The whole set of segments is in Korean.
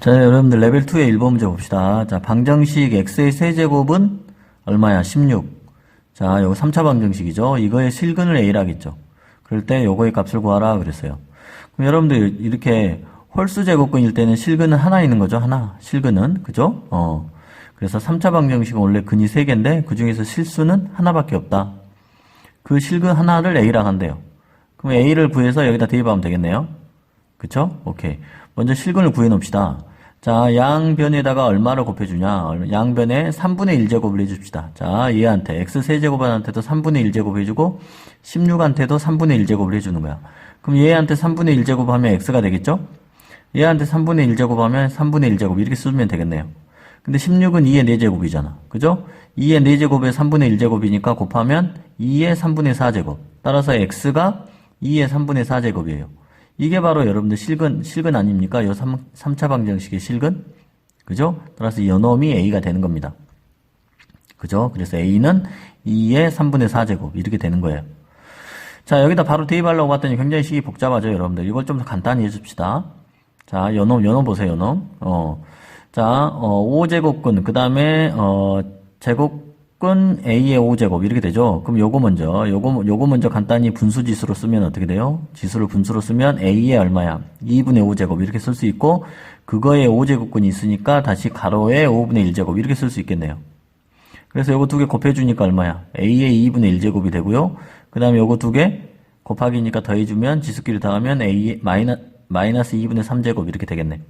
자, 여러분들 레벨 2의 1번 문제 봅시다. 자, 방정식 x의 세제곱은 얼마야? 16. 자, 요거 3차 방정식이죠. 이거의 실근을 a라겠죠. 그럴 때 요거의 값을 구하라 그랬어요. 그럼 여러분들 이렇게 홀수 제곱근일 때는 실근은 하나 있는 거죠. 하나. 실근은. 그죠? 어. 그래서 3차 방정식은 원래 근이 3개인데 그 중에서 실수는 하나밖에 없다. 그 실근 하나를 a라 한대요. 그럼 a를 구해서 여기다 대입하면 되겠네요. 그쵸? 오케이. 먼저 실근을 구해 놓읍시다. 자, 양변에다가 얼마를 곱해주냐? 양변에 3분의 1제곱을 해줍시다. 자, 얘한테, x 세제곱한테도 3분의 1제곱 해주고, 16한테도 3분의 1제곱을 해주는 거야. 그럼 얘한테 3분의 1제곱 하면 x가 되겠죠? 얘한테 3분의 1제곱 하면 3분의 1제곱 이렇게 쓰면 되겠네요. 근데 16은 2의 4제곱이잖아. 그죠? 2의 4제곱에 3분의 1제곱이니까 곱하면 2의 3분의 4제곱. 따라서 x가 2의 3분의 4제곱이에요. 이게 바로 여러분들 실근, 실근 아닙니까? 요 3, 3차 방정식의 실근? 그죠? 따라서 연놈이 a가 되는 겁니다. 그죠? 그래서 a는 2의 3분의 4제곱. 이렇게 되는 거예요. 자, 여기다 바로 대입하려고 봤더니 굉장히 식이 복잡하죠, 여러분들. 이걸 좀 더 간단히 해줍시다. 자, 연놈, 연놈 보세요, 연놈. 어. 자, 어, 5제곱근, 그 다음에, 어, 제곱 근 A의 5제곱, 이렇게 되죠? 그럼 요거 먼저, 요거, 요거 먼저 간단히 분수 지수로 쓰면 어떻게 돼요? 지수를 분수로 쓰면 A의 얼마야? 2분의 5제곱, 이렇게 쓸 수 있고, 그거에 5제곱근이 있으니까 다시 가로에 5분의 1제곱, 이렇게 쓸 수 있겠네요. 그래서 요거 두 개 곱해주니까 얼마야? A의 2분의 1제곱이 되고요. 그 다음에 요거 두 개 곱하기니까 더해주면 지수끼리 더하면 A, 마이너, 마이너스 2분의 3제곱 이렇게 되겠네.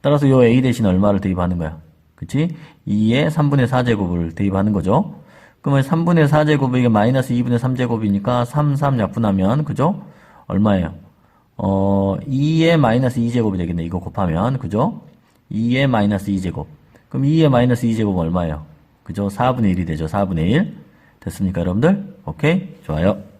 따라서 요 A 대신 얼마를 대입하는 거야? 그치? 2의 3분의 4제곱을 대입하는 거죠. 그러면 3분의 4제곱이 이게 마이너스 2분의 3제곱이니까 3, 3 약분하면, 그죠? 얼마예요? 어, 2의 마이너스 2제곱이 되겠네. 이거 곱하면, 그죠? 2의 마이너스 2제곱. 그럼 2의 마이너스 2제곱은 얼마예요? 그죠? 4분의 1이 되죠. 4분의 1. 됐습니까, 여러분들? 오케이? 좋아요.